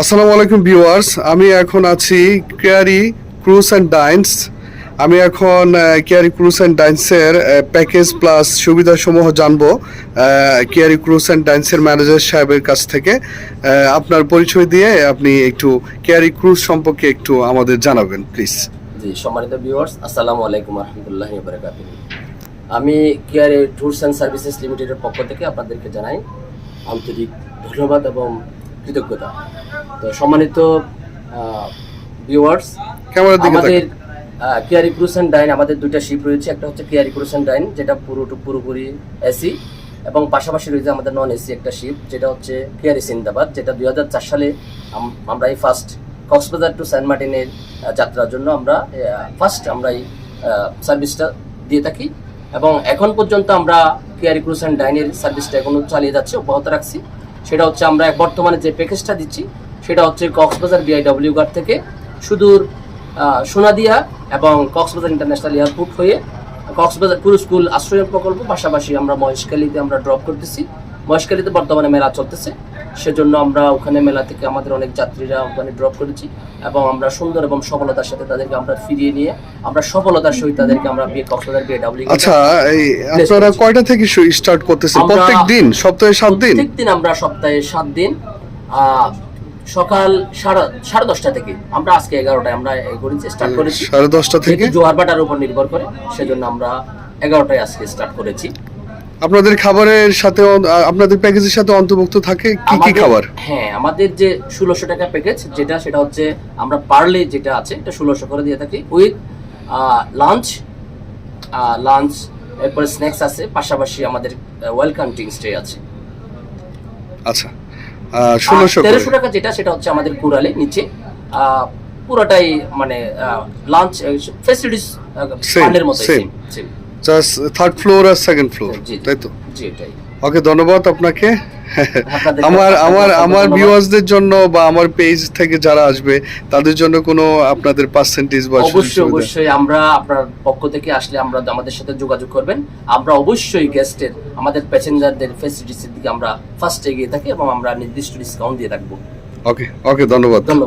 আসসালামু আলাইকুম ভিউয়ার্স, আমি এখন আছি কেয়ারি ক্রুজ অ্যান্ড ডাইন্স। আমি এখন কেয়ারি ক্রুজ অ্যান্ড ডাইন্সের প্যাকেজ প্লাস সুবিধাসমূহ জানব কেয়ারি ক্রুজ অ্যান্ড ডাইন্সের ম্যানেজার সাহেবের কাছ থেকে। আপনার পরিচয় দিয়ে আপনি একটু কেয়ারি ক্রুজ সম্পর্কে একটু আমাদের জানাবেন, প্লিজ। জি, সম্মানিত ভিউয়ার্স, আসসালামু আলাইকুম রহমতুল্লাহ আমি কেয়ার ট্যুরস অ্যান্ড সার্ভিসেস লিমিটেডের পক্ষ থেকে আপনাদেরকে জানাই আন্তরিক ধন্যবাদ এবং কৃতজ্ঞতা। তো সম্মানিত ভিউয়ার্স আমাদের কেয়ারি ডাইন আমাদের দুইটা শিপ রয়েছে। একটা হচ্ছে কেয়ারি ডাইন যেটা পুরো পুরোপুরি এসি এবং পাশাপাশি রয়েছে আমাদের নন এসি একটা শিপ যেটা হচ্ছে কেয়ারি সিন্দাবাদ যেটা দুই হাজার চার সালে আমরা এই ফার্স্ট কক্সবাজার টু সেন্ট মার্টিনের যাত্রার জন্য আমরা ফার্স্ট আমরা এই সার্ভিসটা দিয়ে থাকি। এবং এখন পর্যন্ত আমরা কেয়ারি ক্রুস অ্যান্ড ডাইনের সার্ভিসটা এখনও চালিয়ে যাচ্ছি অব্যাহত রাখছি। সেটা হচ্ছে আমরা বর্তমানে যে প্যাকেজটা দিচ্ছি, সেটা হচ্ছে কক্সবাজার বিআইডব্লিউ গার্ড থেকে সুদূর সোনাদিয়া এবং কক্সবাজার ইন্টারন্যাশনাল এয়ারপোর্ট হয়ে কক্সবাজার পুরো স্কুল আশ্রয় প্রকল্প পাশাপাশি আমরা মহেশখালীতে আমরা ড্রপ করতেছি। মহেশখালীতে বর্তমানে মেলা চলতেছে। সেজন্য আমরা ওখানে মেলা থেকে আমাদের অনেক যাত্রীরা ওখানে ড্রপ করেছি এবং আমরা সুন্দর এবং সফলতার সাথে তাদেরকে আমরা ফিরিয়ে নিয়ে আমরা সফলতার সহিত তাদেরকে আমরা বিয়ে কক্সবাজার বিয়ে ডাব্লিউ আচ্ছা এই আপনারা কয়টা থেকে স্টার্ট করতেছেন? প্রত্যেক দিন? সপ্তাহে সাত দিন? প্রত্যেক দিন আমরা সপ্তাহে সাত দিন। আহ, সকাল সাড়ে সাড়ে দশটা থেকে। আমরা আজকে এগারোটায় আমরা করেছি স্টার্ট করেছি। সাড়ে দশটা থেকে? যেহেতু জোয়ার উপর নির্ভর করে সেজন্য আমরা এগারোটায় আজকে স্টার্ট করেছি। আপনাদের খাবারের সাথে আপনাদের প্যাকেজের সাথে অন্তর্ভুক্ত থাকে কি কি খাবার? হ্যাঁ আমাদের যে ষোলোশো টাকা প্যাকেজ যেটা সেটা হচ্ছে আমরা পার্লে যেটা আছে এটা ষোলোশো করে দিয়ে থাকি উইথ লাঞ্চ লাঞ্চ এরপরে স্ন্যাক্স আছে পাশাপাশি আমাদের ওয়েলকাম ড্রিঙ্ক স্টে আছে। আচ্ছা ষোলোশো তেরোশো টাকা যেটা সেটা হচ্ছে আমাদের কুড়ালে নিচে। পুরোটাই মানে লাঞ্চ ফেসিলিটিস পানের মতো. সেম জাস্ট থার্ড ফ্লোর আর সেকেন্ড ফ্লোর। তাই তো? ওকে ধন্যবাদ আপনাকে। আমার আমার আমার। ভিউয়ার্সদের জন্য বা আমার পেজ থেকে যারা আসবে তাদের জন্য কোনো আপনাদের পার্সেন্টেজ বা অবশ্যই অবশ্যই আমরা আপনার পক্ষ থেকে আসলে আমরা আমাদের সাথে যোগাযোগ করবেন। আমরা অবশ্যই গেস্টের আমাদের প্যাসেঞ্জারদের ফেসিলিটিসের দিকে আমরা ফার্স্ট এগিয়ে থাকি এবং আমরা নির্দিষ্ট ডিসকাউন্ট দিয়ে থাকব। ওকে ওকে ধন্যবাদ। ধন্যবাদ।